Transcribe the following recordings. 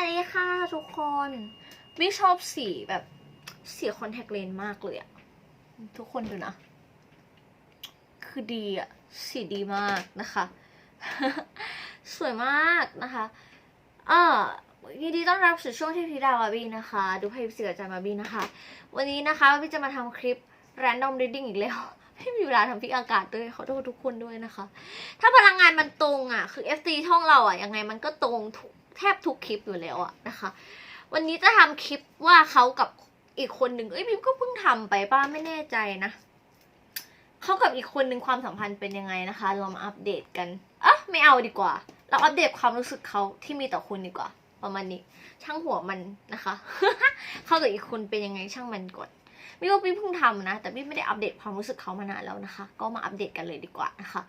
วัสดีค่ะทุกคนวิชอบสีแบบสีคอนแทคเลนส์มากเลยอะทุกคนดูนะ คือดีอะสีดีมากนะคะ สวยมากนะคะอ่ายินดีต้อนรับสู่ช่วงเทพธิดาบาบีนะคะ ดูให้สีกับจาบาบีนะคะ วันนี้นะคะพี่จะมาทำคลิป random reading อีกแล้วไม่มีเวลาทำพิกอากาศด้วยขอโทษทุกคนด้วยนะคะ ถ้าพลังงานมันตรงอะ คือ FT ช่องเราอะยังไงมันก็ตรงทุก แทบทุกคลิปอยู่แล้วอะนะคะ วันนี้จะทำคลิปว่าเขากับอีกคนหนึ่งเอ้ยพิมก็เพิ่งทำไปป้าไม่แน่ใจนะเขากับอีกคนหนึ่งความสัมพันธ์เป็นยังไงนะคะ เรามาอัปเดตกันอะไม่เอาดีกว่า เราอัปเดตความรู้สึกเขาที่มีต่อคุณดีกว่า ประมาณนี้ ช่างหัวมันนะคะ เขากับอีกคนเป็นยังไงช่างมันก่อนไม่ว่าพี่เพิ่งทำนะ แต่พี่ไม่ได้อัปเดตความรู้สึกเขามานานแล้วนะคะ ก็มาอัปเดตกันเลยดีกว่านะคะ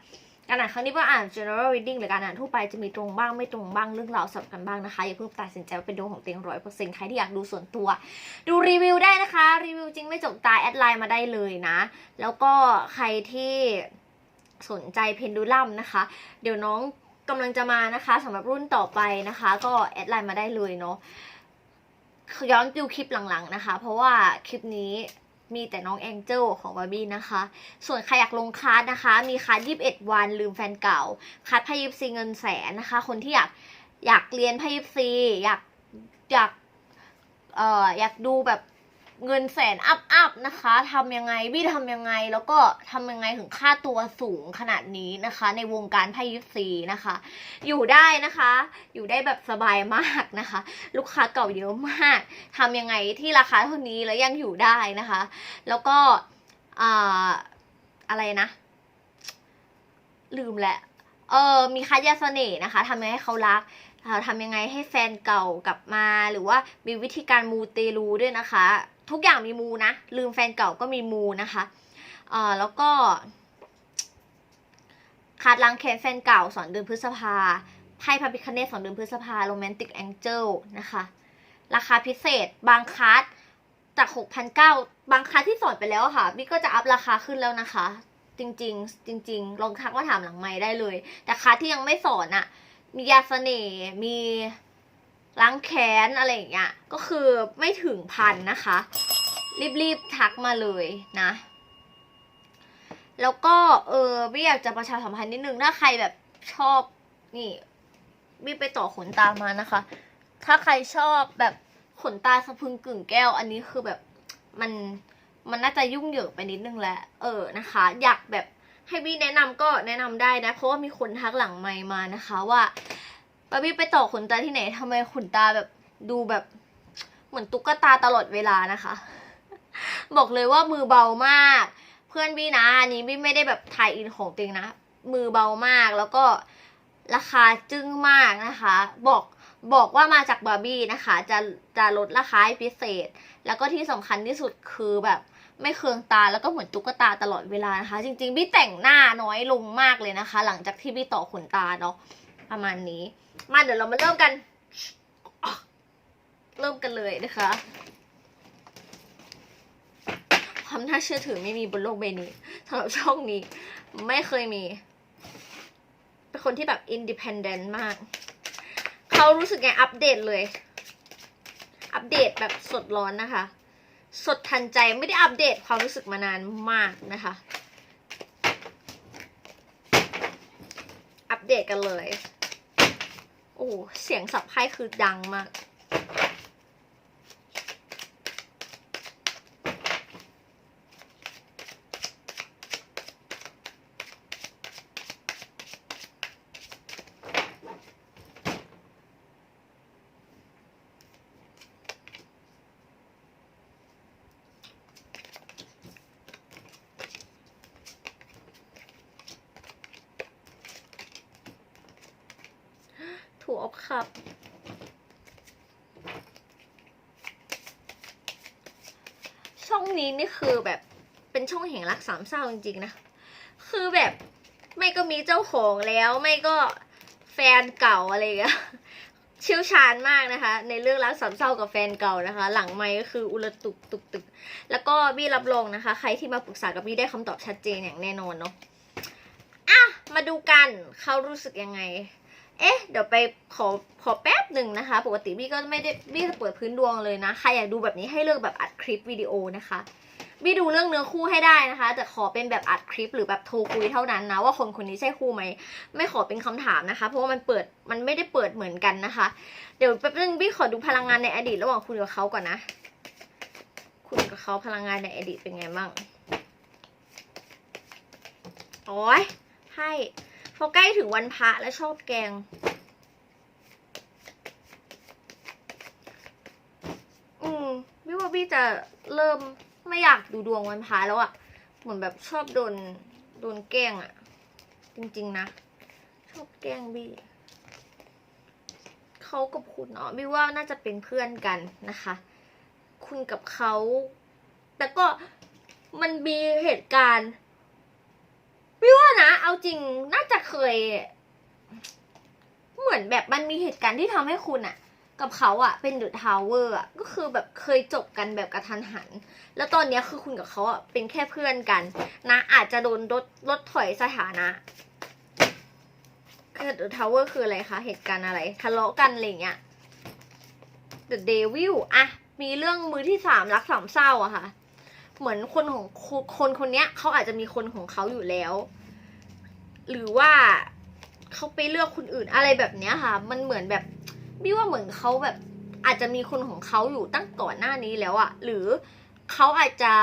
การอ่านครั้งนี้ว่าอ่าน general reading หรือการอ่านทั่วไปจะมีตรงบ้างไม่ตรงบ้างเรื่องราวสับกันบ้างนะคะอย่าเพิ่งตัดสินใจว่าเป็นดวงของเต็งร้อยเปอร์เซ็นต์ใครที่อยากดูส่วนตัว ดูรีวิวได้นะคะรีวิวจริงไม่จกตายแอดไลน์มาได้เลยนะ แล้วก็ใครที่สนใจเพนดูลัมนะคะ เดี๋ยวน้องกำลังจะมานะคะสำหรับรุ่นต่อไปนะคะ ก็แอดไลน์มาได้เลยเนาะย้อนดูคลิปหลังๆนะคะ เพราะว่าคลิปนี้ มีแต่น้องแองเจิลของบาร์บี้นะคะ ส่วนใครอยากลงคาร์ดนะคะ มีคลาส21วันลืมแฟนเก่า คาร์ดพายิบซีเงินแสนนะคะ คนที่อยากอยากเรียนพายิบซีอยากอยากเอ่ออยากดูแบบ เงินแสนอัพอัพนะคะทำยังไงบี้ทำยังไงแล้วก็ทำยังไงถึงค่าตัวสูงขนาดนี้นะคะ ในวงการพายิปซีนะคะ อยู่ได้นะคะ อยู่ได้แบบสบายมากนะคะ ลูกค้าเก่าเยอะมากทำยังไงที่ราคาเท่านี้แล้วยังอยู่ได้นะคะ แล้วก็ออะไรนะ ลืมแหละเออมีคัดยาเสน่ห์นะคะทำยังไงให้เขารักทำยังไงให้แฟนเก่ากลับมาหรือว่ามีวิธีการมูเตลูด้วยนะคะ ทุกอย่างมีมูนะ ลืมแฟนเก่าก็มีมูนะคะเอ่าแล้วก็ขาดล้างแค้นแฟนเก่าสอนเดือนพฤษภาไพ่พระพิคเนตสอนเดือนพฤษภาโรแมนติกแองเจิลนะคะ ราคาพิเศษบางคัสจาก 6,900 บางคัสที่สอนไปแล้วค่ะบิ๊กก็จะอัพราคาขึ้นแล้วนะคะ จริงๆ จริง ๆ ลองทักมาถามหลังไม้ได้เลย แต่คัสที่ยังไม่สอนอะมียาเสน่ห์มี ล้างแค้นอะไรอย่างเงี้ยก็คือไม่ถึงพันนะคะ รีบๆทักมาเลยนะ แล้วก็เออไม่อยากจะประชาสัมพันธ์นิดนึงถ้าใครแบบชอบนี่บิ๊กไปต่อขนตามานะคะ ถ้าใครชอบแบบขนตาสะพรึงกึ่งแก้ว อันนี้คือแบบมันมันน่าจะยุ่งเหยิงไปนิดนึงแหละเออนะคะ อยากแบบให้บี้แนะนำก็แนะนำได้นะ เพราะว่ามีคนทักหลังไมมานะคะว่า บาร์บี้ไปต่อขนตาที่ไหนทำไมขนตาแบบดูแบบเหมือนตุ๊กตาตลอดเวลานะคะ บอกเลยว่ามือเบามาก เพื่อนบี้นะอันนี้บี้ไม่ได้แบบถ่ายอินของตัวเองนะ มือเบามากแล้วก็ราคาจึ้งมากนะคะ บอกบอกว่ามาจากบาร์บี้นะคะ จะจะลดราคาพิเศษ แล้วก็ที่สำคัญที่สุดคือแบบไม่เคืองตาแล้วก็เหมือนตุ๊กตาตลอดเวลานะคะ จริงๆบี้แต่งหน้าน้อยลงมากเลยนะคะ หลังจากที่บี้ต่อขนตาเนาะประมาณนี้ มาเดี๋ยวเรามาเริ่มกัน เริ่มกันเลยนะคะ ความน่าเชื่อถือไม่มีบนโลกใบนี้สำหรับช่องนี้ ไม่เคยมี เป็นคนที่แบบอินดิพ n เดนต์มาก เขารู้สึกไงอัปเดตเลย อัปเดตแบบสดร้อนนะคะ สดทันใจไม่ได้อัปเดตความรู้สึกมานานมากนะคะ อัปเดตกันเลย โอ้เสียงสับไพ่คือดังมาก ถูออฟคับ ช่อง นี้นี่คือแบบเป็นช่องแห่งรักสามเศร้าจริงๆนะ คือแบบไม่ก็มีเจ้าของแล้วไม่ก็แฟนเก่าอะไรเงี้ยเชี่ยวชาญมากนะคะ ในเรื่องรักสามเศร้ากับแฟนเก่านะคะ หลังไม่ก็คืออุลตุกตุกตึก แล้วก็บี้รับรองนะคะ ใครที่มาปรึกษากับบี้ได้คำตอบชัดเจนอย่างแน่นอนเนาะอะมาดูกันเขารู้สึกยังไง เอ๊ะ เดี๋ยวไปขอขอแป๊บหนึ่งนะคะ ปกติบี้ก็ไม่ได้บี้จะเปิดพื้นดวงเลยนะ ใครอยากดูแบบนี้ให้เลือกแบบอัดคลิปวิดีโอนะคะบี้ดูเรื่องเนื้อคู่ให้ได้นะคะ แต่ขอเป็นแบบอัดคลิปหรือแบบโทรคุยเท่านั้นนะ ว่าคนคนนี้ใช่คู่ไหม ไม่ขอเป็นคำถามนะคะ เพราะว่ามันเปิดมันไม่ได้เปิดเหมือนกันนะคะ เดี๋ยวแป๊บนึงบี้ขอดูพลังงานในอดีตระหว่างคุณกับเขาก่อนนะ คุณกับเขาพลังงานในอดีตเป็นไงบ้างโอ้ยให้ พอใกล้ถึงวันพระแล้วชอบแกง อืมพี่ว่าพี่จะเริ่มไม่อยากดูดวงวันพระแล้วอะเหมือนแบบชอบโดนโดนแกล้งอะจริง ๆ นะ ชอบแกล้งบี้เขากับคุณเนาะบี้ว่าน่าจะเป็นเพื่อนกันนะคะ คุณกับเขา แต่ก็มันมีเหตุการณ์ วิว่านะ เอาจริงน่าจะเคย เหมือนแบบมันมีเหตุการณ์ที่ทำให้คุณอะกับเขาอะเป็นเดอะทาวเวอร์อะก็คือแบบเคยจบกันแบบกระทันหัน แล้วตอนเนี้ยคือคุณกับเขาอะเป็นแค่เพื่อนกัน นะ อาจจะโดนลดลดถอยสถานะคือเดอะทาวเวอร์คืออะไรคะ เหตุการณ์อะไรทะเลาะกันอะไรเงี้ย The Devil อะมีเรื่องมือที่สามรักสามเศร้าอะค่ะ เหมือนคนของคนคนนเนี้ยเขาอาจจะมีคนของเขาอยู่แล้ว หรือว่าเขาไปเลือกคนอื่นอะไรแบบเนี้ยค่ะ มันเหมือนแบบพี่ว่าเหมือนเขาแบบอาจจะมีคนของเขาอยู่ตั้งก่อนหน้านี้แล้วอะหรือเขาอาจจะ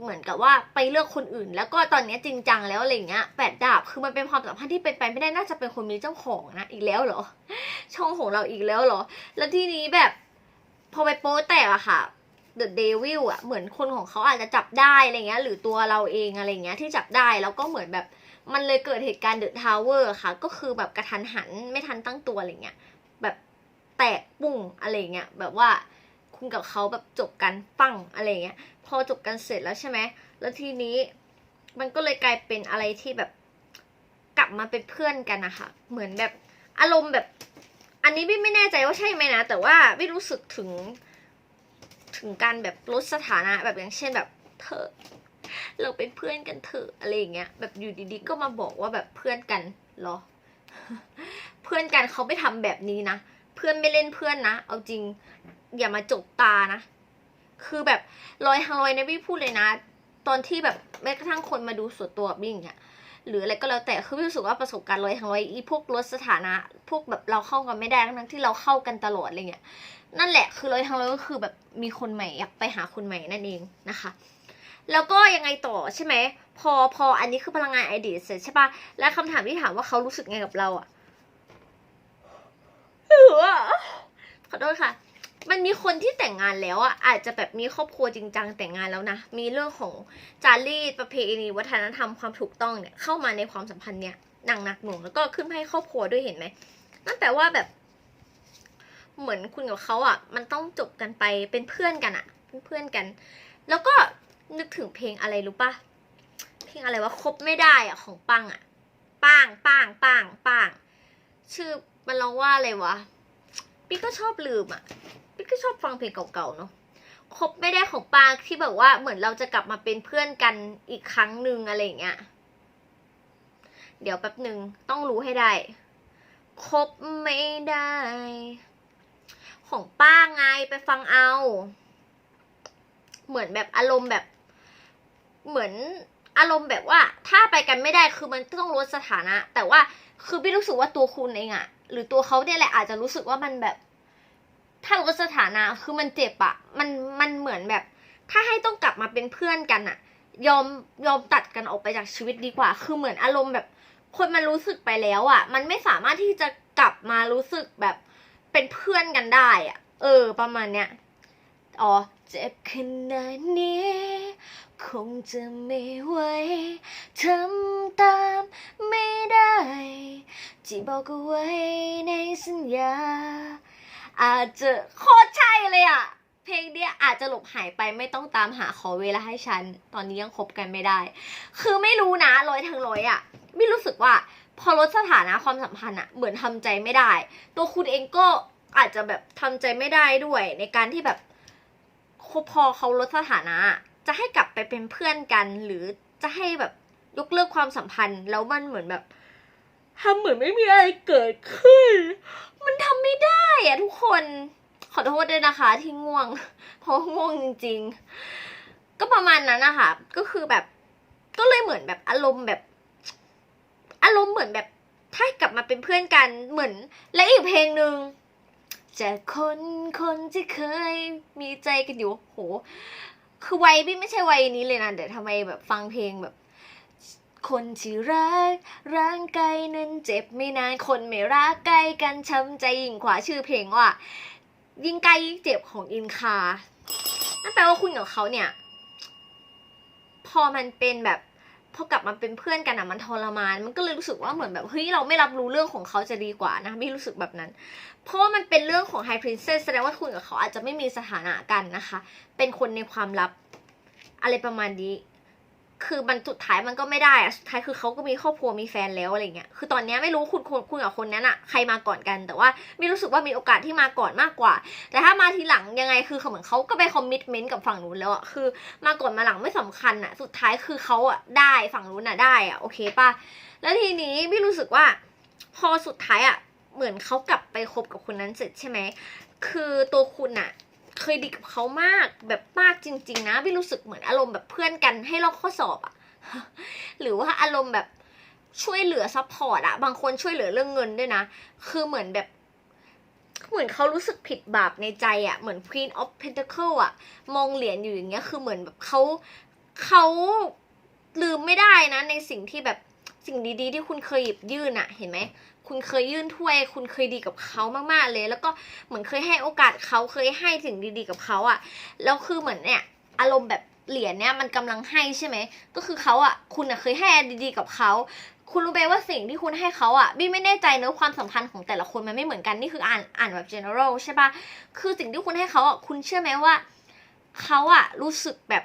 เหมือนกับว่าไปเลือกคนอื่น แล้วก็ตอนนี้จริงจังแล้วอะไรเงี้ยแปดดาบคือมันเป็นความสัมพันธ์ที่เป็นไปไม่ได้น่าจะเป็นคนมีเจ้าของนะอีกแล้วเหรอ ช่องของเราอีกแล้วเหรอ แล้วทีนี้แบบ พอไปโป๊แตกอะค่ะ The Devil อะเหมือนคนของเขาอาจจะจับได้อะไรเงี้ยหรือตัวเราเองอะไรเงี้ยที่จับได้แล้วก็เหมือนแบบมันเลยเกิดเหตุการณ์ The Tower อะค่ะ ก็คือแบบกระทันหันไม่ทันตั้งตัวอะไรเงี้ยแบบแตกปุ้งอะไรเงี้ยแบบว่าคุณกับเขาแบบจบกันปังอะไรเงี้ยพอจบกันเสร็จแล้วใช่ไหมแล้วทีนี้มันก็เลยกลายเป็นอะไรที่แบบกลับมาเป็นเพื่อนกันนะคะเหมือนแบบอารมณ์แบบ อันนี้พี่ไม่แน่ใจว่าใช่ไหมนะ แต่ว่าไม่รู้สึกถึง ถึงการแบบลดสถานะแบบอย่างเช่นแบบเธอเราเป็นเพื่อนกันเถอะอะไรอย่างเงี้ยแบบอยู่ดีๆก็มาบอกว่าแบบเพื่อนกันเหรอ เพื่อนกันเขาไม่ทำแบบนี้นะเพื่อนไม่เล่นเพื่อนนะเอาจริงอย่ามาจกตานะ คือแบบลอยทางลอยนะพี่พูดเลยนะ ตอนที่แบบแม้กระทั่งคนมาดูส่วนตัวบบนี้อย่งเงี้ยหรืออะไรก็แล้วแต่คือพี่รู้สึกว่าประสบการณ์ลอยทางลอยอีพวกลดสถานะ พวกแบบเราเข้ากันไม่ได้ทั้งที่เราเข้ากันตลอดอะไรเงี้ยนั่นแหละคือลอยทางลอยก็คือแบบมีคนใหม่อยากไปหาคนใหม่นั่นเองนะคะ แล้วก็ยังไงต่อใช่ไหมพอพออันนี้คือพลังงานไอเดียเสร็จใช่ปะแล้วคำถามที่ถามว่าเขารู้สึกไงกับเราอะหรือว่าขอโทษค่ะ มันมีคนที่แต่งงานแล้วอะอาจจะแบบมีครอบครัวจริงจังแต่งงานแล้วนะ มีเรื่องของจารีตประเพณีวัฒนธรรมความถูกต้องเนี่ยเข้ามาในความสัมพันธ์เนี่ยหนักหนักหน่วงแล้วก็ขึ้นให้ครอบครัวด้วยเห็นไหมนั่นแปลว่าแบบ เหมือนคุณกับเขาอะ มันต้องจบกันไปเป็นเพื่อนกันอะเป็นเพื่อนกัน แล้วก็นึกถึงเพลงอะไรรู้ปะเพลงอะไรวะคบไม่ได้อะของปังอะปังปังปังปังชื่อมันร้องว่าอะไรวะพี่ก็ชอบลืมอะ ก็ชอบฟังเพลงเก่าๆเนาะคบไม่ได้ของปางที่แบบว่าเหมือนเราจะกลับมาเป็นเพื่อนกันอีกครั้งหนึ่งอะไรอย่างเงี้ย เดี๋ยวแป๊บหนึ่งต้องรู้ให้ได้คบไม่ได้ ของป้าไงไปฟังเอา เหมือนแบบอารมณ์แบบ เหมือนอารมณ์แบบว่า ถ้าไปกันไม่ได้คือมันต้องลดสถานะ แต่ว่าคือพี่รู้สึกว่าตัวคุณเองอะหรือตัวเขาเนี่ยแหละอาจจะรู้สึกว่ามันแบบ ถ้าลดสถานะคือมันเจ็บอะมันมันเหมือนแบบ ถ้าให้ต้องกลับมาเป็นเพื่อนกันอะยอมยอมตัดกันออกไปจากชีวิตดีกว่า คือเหมือนอารมณ์แบบ คนมันรู้สึกไปแล้วอะมันไม่สามารถที่จะกลับมารู้สึกแบบเป็นเพื่อนกันได้อะเออ ประมาณเนี้ยอ๋อเจ็บขนาดนี้ คงจะไม่ไหวทำตามไม่ได้ ที่บอกเอาไว้ในสัญญา อาจจะโคตรใช่เลยอะเพลงเนี้ยอาจจะหลบหายไปไม่ต้องตามหาขอเวลาให้ฉัน ตอนนี้ยังคบกันไม่ได้ คือไม่รู้นะร้อยทั้งร้อยอะไม่รู้สึกว่าพอลดสถานะความสัมพันธ์อะเหมือนทำใจไม่ได้ ตัวคุณเองก็อาจจะแบบทำใจไม่ได้ด้วย ในการที่แบบพอเขาลดสถานะ จะให้กลับไปเป็นเพื่อนกัน หรือจะให้แบบยกเลิกความสัมพันธ์ แล้วมันเหมือนแบบทำเหมือนไม่มีอะไรเกิดขึ้น มันทำไม่ได้ อะทุกคน ขอโทษด้วยนะคะ ที่ง่วง เพราะง่วงจริง ๆ ก็ประมาณนั้นนะคะก็คือแบบ ก็เลยเหมือนแบบอารมณ์แบบ อารมณ์เหมือนแบบ ถ้ากลับมาเป็นเพื่อนกันเหมือน และอีกเพลงหนึ่งจากคนคนที่เคยมีใจกันอยู่โห คือวัยพี่ไม่ใช่วัยนี้เลยนะเดี๋ยวทำไมแบบฟังเพลงแบบ คนที่รักร่างกายนั้นเจ็บไม่นานคนไม่รักใกล้กันช้ำใจยิ่งกว่าชื่อเพลงว่า ยิ่งใกล้ยิ่งเจ็บของอินคา นั่นแปลว่าคุณกับเขาเนี่ย พอมันเป็นแบบพอกลับมาเป็นเพื่อนกันอะมันทรมาน มันก็เลยรู้สึกว่าเหมือนแบบเฮ้ยเราไม่รับรู้เรื่องของเขาจะดีกว่านะไม่รู้สึกแบบนั้น เพราะว่ามันเป็นเรื่องของ High Princess แสดงว่าคุณกับเขาอาจจะไม่มีสถานะกันนะคะ เป็นคนในความลับอะไรประมาณนี้ คือมันสุดท้ายมันก็ไม่ได้อะสุดท้ายคือเขาก็มีครอบครัวมีแฟนแล้วอะไรเงี้ยคือตอนนี้ไม่รู้คุณคุณคุณกับคนนั้นอะใครมาก่อนกัน แต่ว่าไม่รู้สึกว่ามีโอกาสที่มาก่อนมากกว่า แต่ถ้ามาทีหลังยังไงคือเขาเหมือนเขาก็ไปคอมมิชเมนต์กับฝั่งนู้นแล้วอะคือ มาก่อนมาหลังไม่สำคัญอะสุดท้ายคือเขาอะได้ฝั่งนู้นอะได้อะโอเคป่ะแล้วทีนี้พี่รู้สึกว่า พอสุดท้ายอะเหมือนเขากลับไปคบกับคนนั้นเสร็จใช่ไหมคือตัวคุณอะ เคยดีกับเขามากแบบมากจริง ๆ นะพี่รู้สึกเหมือนอารมณ์แบบเพื่อนกันให้ลอกข้อสอบอะหรือว่าอารมณ์แบบช่วยเหลือซัพพอร์ตอะบางคนช่วยเหลือเรื่องเงินด้วยนะ คือเหมือนแบบ เหมือนเขารู้สึกผิดบาปในใจอะเหมือน Queen of Pentacle อะมองเหรียญอยู่อย่างเงี้ย คือเหมือนแบบเขาเขาลืมไม่ได้นะในสิ่งที่แบบ สิ่งดีๆ ที่คุณเคยหยิบยื่นอะเห็นไหมคุณเคยยื่นถ้วย คุณเคยดีกับเขามากๆเลย แล้วก็เหมือนเคยให้โอกาสเขาเคยให้สิ่งดีๆกับเขาอะแล้วคือเหมือนเนี่ยอารมณ์แบบเหรียญเนี่ยมันกำลังให้ใช่ไหมก็คือเขาอะคุณอะเคยให้อะดีๆกับเขาคุณรู้ไหมว่าสิ่งที่คุณให้เขาอะบี้ไม่แน่ใจเนอความสัมพันธ์ของแต่ละคนมันไม่เหมือนกันนี่คืออ่านอ่านแบบ general ใช่ปะคือสิ่งที่คุณให้เขาอะคุณเชื่อไหมว่าเขาอะรู้สึกแบบ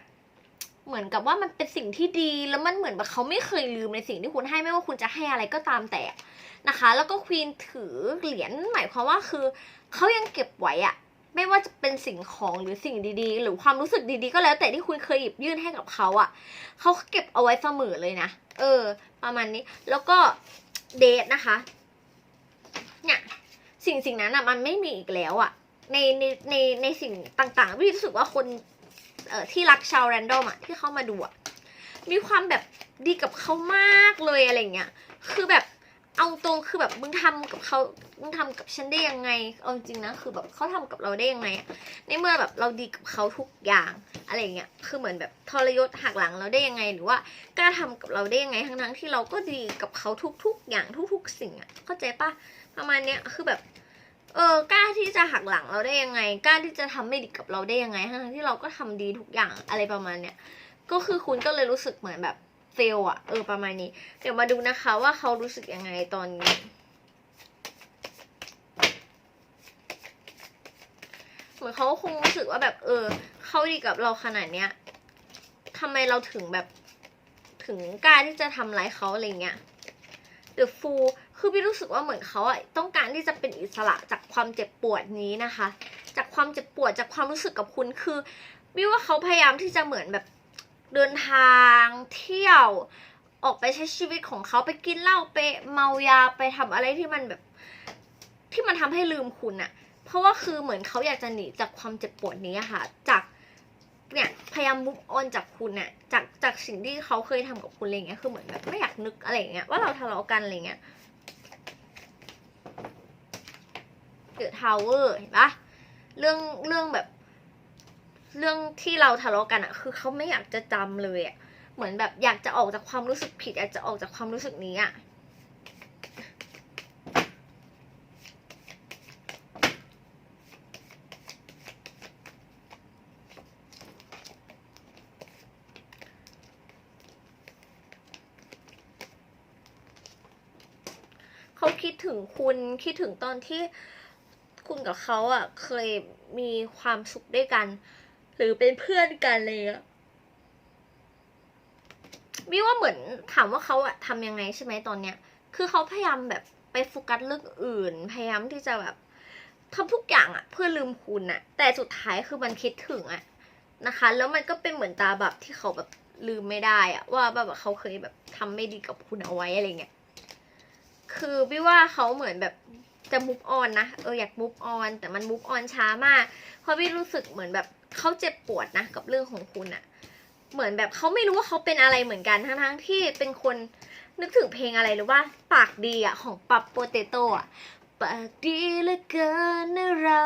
เหมือนกับว่ามันเป็นสิ่งที่ดีแล้วมันเหมือนแบบเขาไม่เคยลืมในสิ่งที่คุณให้ไม่ว่าคุณจะให้อะไรก็ตามแต่นะคะ แล้วก็ควีนถือเหรียญหมายความว่าคือเขายังเก็บไว้อะไม่ว่าจะเป็นสิ่งของหรือสิ่งดีๆ หรือความรู้สึกดีๆ ก็แล้วแต่ที่คุณเคยหยิบยื่นให้กับเขาอะเขาเก็บเอาไว้เสมอเลยนะเออ ประมาณนี้แล้วก็เดทนะคะเนี่ยสิ่งสิ่งนั้นอะมันไม่มีอีกแล้วอะในในในในสิ่งต่างๆพี่รู้สึกว่าคน เออที่รักชาวแรนดอมอะที่เข้ามาดูอะมีความแบบดีกับเขามากเลยอะไรเงี้ย คือแบบเอาตรงคือแบบมึงทำกับเขามึงทำกับฉันได้ยังไง เอาจริงนะ คือแบบเขาทำกับเราได้ยังไงอะในเมื่อแบบเราดีกับเขาทุกอย่างอะไรเงี้ย คือเหมือนแบบทรยศหักหลังเราได้ยังไง หรือว่ากล้าทำกับเราได้ยังไง ทั้งทั้งๆที่เราก็ดีกับเขาทุก ๆ อย่างทุก ๆ สิ่งอะเข้าใจปะประมาณเนี้ย คือแบบ เออกล้าที่จะหักหลังเราได้ยังไง กล้าที่จะทำไม่ดีกับเราได้ยังไงทั้งที่เราก็ทำดีทุกอย่างอะไรประมาณเนี้ยก็คือคุณก็เลยรู้สึกเหมือนแบบเฟลอะเออประมาณนี้ เดี๋ยวมาดูนะคะว่าเขารู้สึกยังไงตอนนี้เหมือนเขาคงรู้สึกว่าแบบ เออเขาดีกับเราขนาดเนี้ยทำไมเราถึงแบบถึงกล้าที่จะทำร้ายเขาอะไรเงี้ย The Fool คือพี่รู้สึกว่าเหมือนเขาอะต้องการที่จะเป็นอิสระจากความเจ็บปวดนี้นะคะ จากความเจ็บปวดจากความรู้สึกกับคุณคือพี่ว่าเขาพยายามที่จะเหมือนแบบเดินทางเที่ยวออกไปใช้ชีวิตของเขาไปกินเหล้าไปเมายาไปทำอะไรที่มันแบบ ที่มันทำให้ลืมคุณอะเพราะว่าคือเหมือนเขาอยากจะหนีจากความเจ็บปวดนี้ค่ะ จากเนี่ยพยายามมุกออนจากคุณเนี่ยจากจากสิ่งที่เขาเคยทำกับคุณอะไรเงี้ยคือเหมือนแบบไม่อยากนึกอะไรเงี้ยว่าเราทะเลาะกันอะไรเงี้ย เดอะทาวเวอร์เห็นปะเรื่องเรื่องแบบ เรื่องที่เราทะเลาะกันอะคือเขาไม่อยากจะจำเลยอะเหมือนแบบอยากจะออกจากความรู้สึกผิดอยากจะออกจากความรู้สึกนี้อะเขาคิดถึงคุณคิดถึงตอนที่ คุณกับเขาอะเคยมีความสุขด้วยกัน หรือเป็นเพื่อนกันเลยอะวิว่าเหมือนถามว่าเขาอะทำยังไงใช่ไหมตอนเนี้ย คือเขาพยายามแบบไปโฟกัสเรื่องอื่น พยายามที่จะแบบทำทุกอย่างอะเพื่อลืมคุณอะแต่สุดท้ายคือมันคิดถึงอะนะคะ แล้วมันก็เป็นเหมือนตาแบบที่เขาแบบลืมไม่ได้อะว่าแบบเขาเคยแบบทำไม่ดีกับคุณเอาไว้อะไรเงี้ย คือพี่ว่าเขาเหมือนแบบ จะมุกออนนะเอออยากมุกออนแต่มันมุกออนช้ามาก เพราะพี่รู้สึกเหมือนแบบเขาเจ็บปวดนะกับเรื่องของคุณอะเหมือนแบบเขาไม่รู้ว่าเขาเป็นอะไรเหมือนกันทั้งๆที่เป็นคนนึกถึงเพลงอะไรหรือว่าปากดีอะของปับโปเตโต้อะปากดีเหลือเกินนะเรา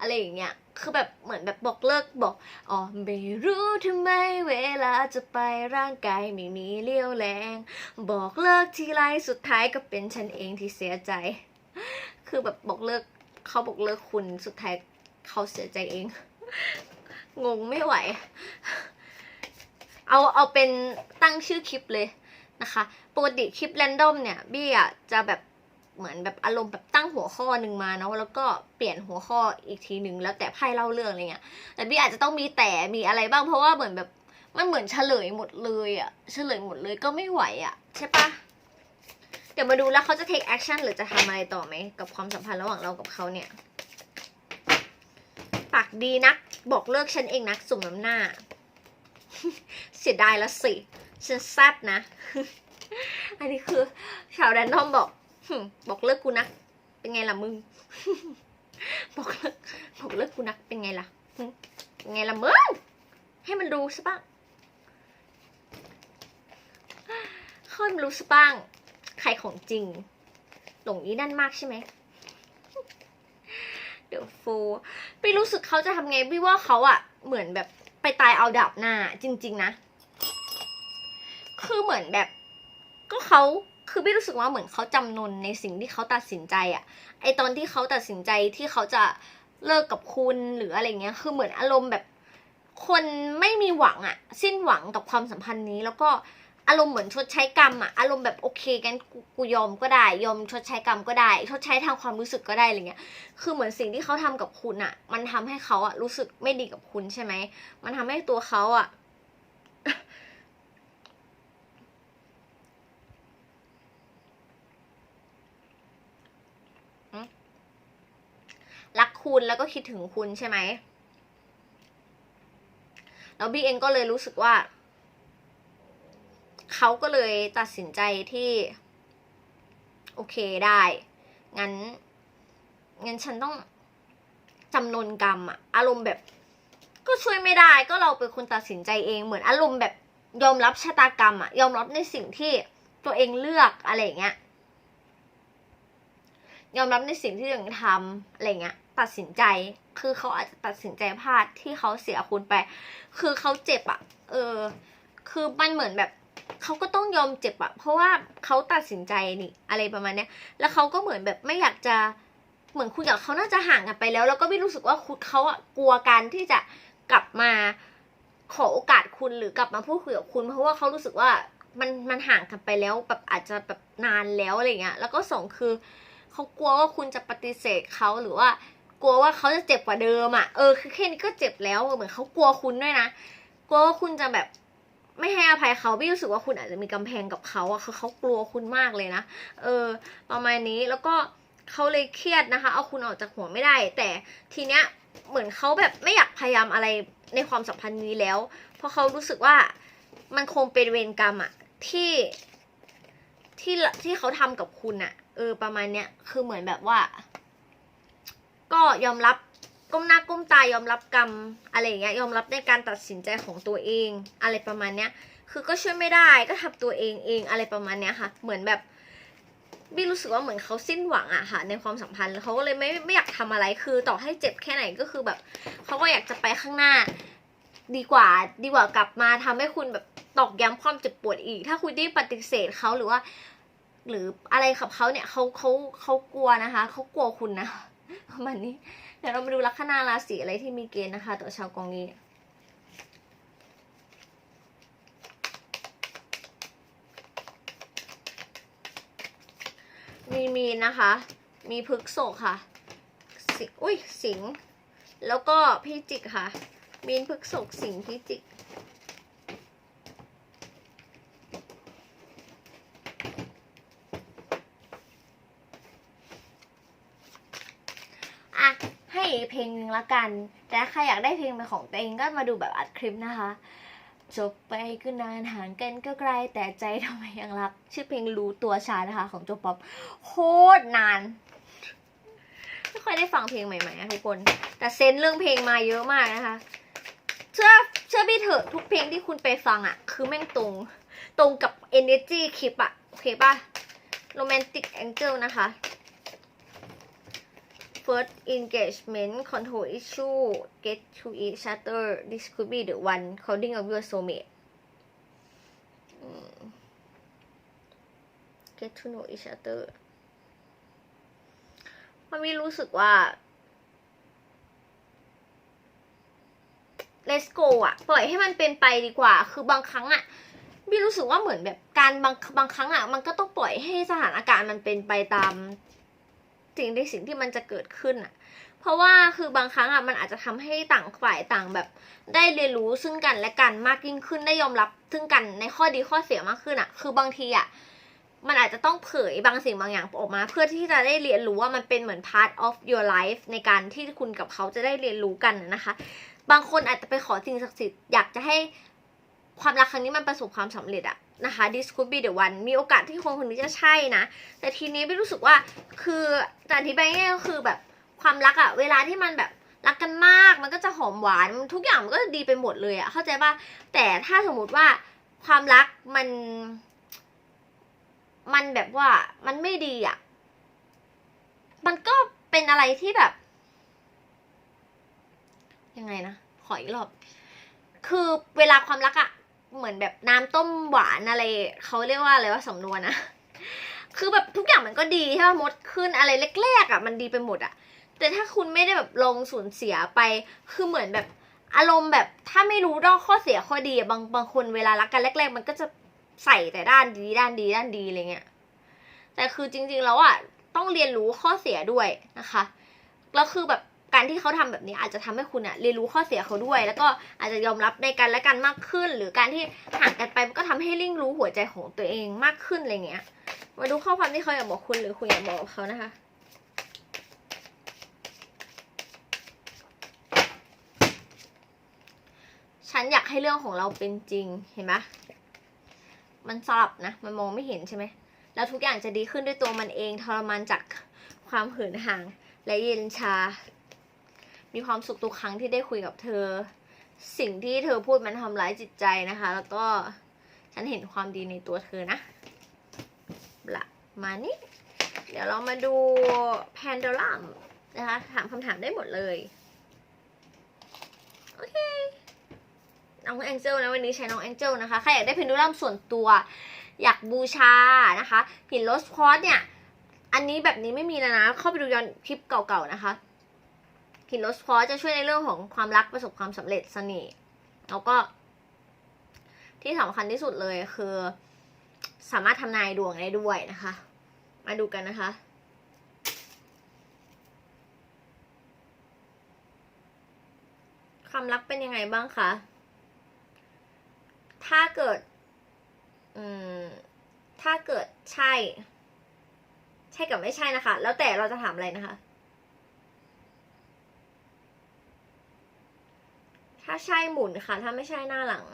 อะไรอย่างเงี้ยคือแบบเหมือนแบบบอกเลิกบอกอ๋อไม่รู้ทำไมเวลาจะไปร่างกายไม่มีเลี้ยวแรง บอกเลิกทีไรสุดท้ายก็เป็นฉันเองที่เสียใจ คือแบบบอกเลิกเขาบอกเลิกคุณสุดท้ายเขาเสียใจเอง งงไม่ไหว เอาเอาเป็นตั้งชื่อคลิปเลยนะคะปกติคลิปแรนดอมเนี่ยบี้อะจะแบบเหมือนแบบอารมณ์แบบตั้งหัวข้อหนึ่งมาเนาะแล้วก็เปลี่ยนหัวข้ออีกทีหนึ่งแล้วแต่ไพ่เล่าเรื่องอะไรเงี้ยแต่บี้อาจจะต้องมีแต่มีอะไรบ้างเพราะว่าเหมือนแบบมันเหมือนเฉลยหมดเลยอะเฉลยหมดเลยก็ไม่ไหวอะใช่ปะ เดี๋ยวมาดูแล้วเขาจะ take action หรือจะทำอะไรต่อไหม กับความสัมพันธ์ระหว่างเรากับเขาเนี่ย ปากดีนัก บอกเลิกฉันเองนักสุ่มน้ำหน้า เสียดายแล้วสิ ฉันแซบนะ อันนี้คือ ชาวแรนดอมบอกบอกเลิกกูนัก เป็นไงล่ะมึง บอกเลิกบอกเลิกกูนัก เป็นไงล่ะเป็นไงล่ะมึง ให้มันรู้ซะบ้างให้มันรู้ซะบ้าง ใครของจริง หลงนี้นั่นมากใช่ไหมเดี๋ยวฟูพี่รู้สึกเขาจะทำไงพี่ว่าเขาอะเหมือนแบบไปตายเอาดาบหน้า จริง ๆ นะ คือเหมือนแบบ ก็เขาคือพี่รู้สึกว่าเหมือนเขาจำนนในสิ่งที่เขาตัดสินใจอะไอตอนที่เขาตัดสินใจที่เขาจะเลิกกับคุณหรืออะไรเงี้ย คือเหมือนอารมณ์แบบ คนไม่มีหวังอะสิ้นหวังกับความสัมพันธ์นี้แล้วก็ อารมณ์เหมือนชดใช้กรรมอะอารมณ์แบบโอเคกันกูยอมก็ได้ยอมชดใช้กรรมก็ได้ ชดใช้ทางความรู้สึกก็ได้อะไรเงี้ย คือเหมือนสิ่งที่เขาทำกับคุณอะมันทำให้เขาอะรู้สึกไม่ดีกับคุณใช่ไหมมันทำให้ตัวเขาอะรักคุณแล้วก็คิดถึงคุณใช่ไหมแล้วบี้เองก็เลยรู้สึกว่า เขาก็เลยตัดสินใจที่ โอเคได้ งั้น งั้นฉันต้องจำนนกรรมอะอารมณ์แบบ ก็ช่วยไม่ได้ ก็เราเป็นคนตัดสินใจเอง เหมือนอารมณ์แบบยอมรับชะตากรรมอะยอมรับในสิ่งที่ตัวเองเลือกอะไรเงี้ย ยอมรับในสิ่งที่ตัวเองทำอะไรเงี้ย ตัดสินใจ คือเขาอาจจะตัดสินใจพลาดที่เขาเสียคุณไป คือเขาเจ็บอะเออ คือมันเหมือนแบบ เขาก็ต้องยอมเจ็บอะเพราะว่าเขาตัดสินใจนี่อะไรประมาณเนี้ย แล้วเขาก็เหมือนแบบไม่อยากจะเหมือนคุณกับเขาน่าจะห่างกันไปแล้ว แล้วก็ไม่รู้สึกว่าคุณเขาอะกลัวการที่จะกลับมาขอโอกาสคุณหรือกลับมาพูดคุยกับคุณ เพราะว่าเขารู้สึกว่ามันมันห่างกันไปแล้วแบบอาจจะแบบนานแล้วอะไรเงี้ย แล้วก็สองคือเขากลัวว่าคุณจะปฏิเสธเขาหรือว่ากลัวว่าเขาจะเจ็บกว่าเดิมอะเออคือแค่นี้ก็เจ็บแล้วเหมือนเขากลัวคุณด้วยนะกลัวว่าคุณจะแบบ ไม่ให้อภัยเขาไม่รู้สึกว่าคุณอาจจะมีกำแพงกับเขาอะคือเขากลัวคุณมากเลยนะ เออ ประมาณนี้แล้วก็เขาเลยเครียดนะคะ เอาคุณออกจากหัวไม่ได้ แต่ทีเนี้ยเหมือนเขาแบบไม่อยากพยายามอะไรในความสัมพันธ์นี้แล้ว เพราะเขารู้สึกว่ามันคงเป็นเวรกรรมอะที่ที่ที่เขาทำกับคุณอะเออประมาณเนี้ยคือเหมือนแบบว่า ก็ยอมรับ ก้มหน้าก้มตายอมรับกรรมอะไรอย่างเงี้ยยอมรับในการตัดสินใจของตัวเอง อะไรประมาณเนี้ย คือก็ช่วยไม่ได้ก็ทำตัวเองเองอะไรประมาณเนี้ยค่ะ เหมือนแบบบี้รู้สึกว่าเหมือนเขาสิ้นหวังอะค่ะ ในความสัมพันธ์เขาก็เลยไม่ไม่อยากทำอะไรคือต่อให้เจ็บแค่ไหนก็คือแบบเขาก็อยากจะไปข้างหน้า ดีกว่าดีกว่ากลับมาทำให้คุณแบบตอกย้ำความเจ็บปวดอีก ถ้าคุณได้ปฏิเสธเขาหรือว่า หรืออะไรกับเขาเนี่ยเขาเขาเขากลัวนะคะเขากลัวคุณนะประมาณนี้ ดี๋ยวเรามาดูลัคนาราศีอะไรที่มีเกณฑ์นะคะต่อชาวกองนี้มีมีนนะคะ มีพฤกษกค่ะ สิ อุ้ยสิง แล้วก็พิจิกค่ะ มีนพฤกษกสิงพิจิก อะ ให้ เพลงหนึ่งละกัน แต่ใครอยากได้เพลงเป็นของตัวเองก็มาดูแบบอัดคลิปนะคะ จบไปก็นานห่างกันก็ไกลแต่ใจทำไมยังรัก ชื่อเพลงรู้ตัวชานะคะ ของโจป๊อปโคตรนานไม่ค่อยได้ฟังเพลงใหม่ๆนะทุกคน แต่เซนเรื่องเพลงมาเยอะมากนะคะเชื่อเชื่อพี่เถอะทุกเพลงที่คุณไปฟังอะ่ะ คือแม่งตรงตรงกับ energy คลิปอะ่ะโอเคป่ะ romantic angel นะคะ first engagement control issue get to each other this could be the one calling of your soulmate get to know each other มันมีรู้สึกว่า let's go อะปล่อยให้มันเป็นไปดีกว่า คือบางครั้งอะพี่รู้สึกว่าเหมือนแบบการบางบางครั้งอะมันก็ต้องปล่อยให้สถานการณ์มันเป็นไปตาม สิ่งในสิ่งที่มันจะเกิดขึ้นอะเพราะว่าคือบางครั้งอะมันอาจจะทำให้ต่างฝ่ายต่างแบบ ได้เรียนรู้ซึ่งกันและกันมากยิ่งขึ้นได้ยอมรับ ซึ่งกันในข้อดีข้อเสียมากขึ้นอะคือบางทีอะมันอาจจะต้องเผยบางสิ่งบางอย่างออกมา เพื่อที่จะได้เรียนรู้ว่ามันเป็นเหมือน part of your life ในการที่คุณกับเขาจะได้เรียนรู้กันนะคะ บางคนอาจจะไปขอสิ่งศักดิ์สิทธิ์อยากจะให้ความรักครั้งนี้มันประสบความสำเร็จอะ นะคะ this could be the one มีโอกาสที่คนคนนี้จะใช่นะ แต่ทีนี้ไม่รู้สึกว่าคือจะอธิบายง่ายก็คือแบบความรักอะเวลาที่มันแบบรักกันมากมันก็จะหอมหวานมันทุกอย่างมันก็จะดีไปหมดเลยอะเข้าใจป่ะแต่ถ้าสมมติว่าความรักมัน มันแบบว่ามันไม่ดีอะมันก็เป็นอะไรที่แบบ ยังไงนะขออีกรอบคือเวลาความรักอะ เหมือนแบบน้ำต้มหวานอะไรเขาเรียกว่าอะไรว่าสำนวนนะคือแบบทุกอย่างมันก็ดีใช่ไหมมดขึ้นอะไรแรกๆอะมันดีไปหมดอะแต่ถ้าคุณไม่ได้แบบลงสูญเสียไป คือเหมือนแบบอารมณ์แบบถ้าไม่รู้ด้อข้อเสียข้อดีบางบางคนเวลารักกันแรก ๆ มันก็จะใส่แต่ด้านดีด้านดีด้านดีอะไรเงี้ยแต่คือจริง ๆ แล้วอะต้องเรียนรู้ข้อเสียด้วยนะคะแล้วคือแบบ การที่เขาทำแบบนี้อาจจะทำให้คุณอะเรียนรู้ข้อเสียเขาด้วย แล้วก็อาจจะยอมรับในกันและกันมากขึ้น หรือการที่ห่างกันไปมันก็ทำให้ลิ่งรู้หัวใจของตัวเองมากขึ้นอะไรเงี้ย มาดูข้อความที่เขาอยากบอกคุณหรือคุณอยากบอกเขานะคะฉันอยากให้เรื่องของเราเป็นจริงเห็นไหมมันสลับนะ มันมองไม่เห็นใช่ไหม แล้วทุกอย่างจะดีขึ้นด้วยตัวมันเองทรมานจากความเหินห่าง และเย็นชา มีความสุขทุกครั้งที่ได้คุยกับเธอ สิ่งที่เธอพูดมันทำร้ายจิตใจนะคะ แล้วก็ฉันเห็นความดีในตัวเธอนะละมานี่เดี๋ยวเรามาดูแพนด u ลัมนะคะ ถามคำถามได้หมดเลย โอเค น้องแองเจิลนะวันนี้ใช้น้องแองเจิลนะคะ ใครอยากได้เพนดูลัมส่วนตัว อยากบูชานะคะหินโรสคอร์สเนี่ย อันนี้แบบนี้ไม่มีแล้วนะ เข้าไปดูย้อนคลิปเก่าๆนะคะ หินโรสคอร์สจะช่วยในเรื่องของความรักประสบความสำเร็จเสน่ห์แล้วก็ ที่สำคัญที่สุดเลยคือ สามารถทำนายดวงได้ด้วยนะคะ มาดูกันนะคะความรักเป็นยังไงบ้างคะ ถ้าเกิด อืม ถ้าเกิดใช่ ใช่กับไม่ใช่นะคะ แล้วแต่เราจะถามอะไรนะคะ ถ้าใช่หมุนค่ะ ถ้าไม่ใช่หน้าหลัง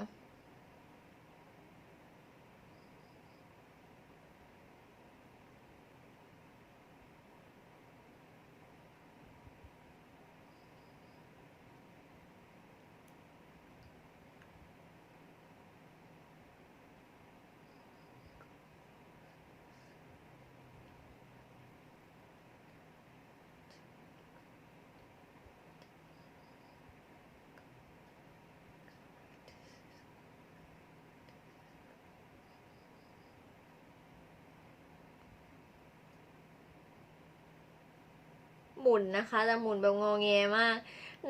หมุนนะคะแต่หมุนแบบงอแงมาก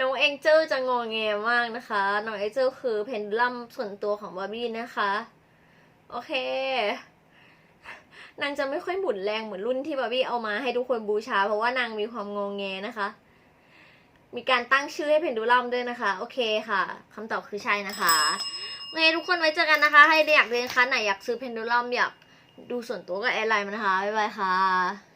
น้องเอ็งเจลจะงอแงมากนะคะ น้องเอ็งเจลคือเพนดูลัมส่วนตัวของบาร์บี้นะคะ โอเคนางจะไม่ค่อยหมุนแรงเหมือนรุ่นที่บาร์บี้เอามาให้ทุกคนบูชา เพราะว่านางมีความงอแงนะคะ มีการตั้งชื่อให้เพนดูลัมด้วยนะคะ โอเคค่ะคำตอบคือใช่นะคะโอเคทุกคนไว้เจอกันนะคะ ให้อยากเรียนคลาสไหนอยากซื้อเพนดูลัมอยากดูส่วนตัวก็แอดไลน์มานะคะ บ๊ายบายค่ะ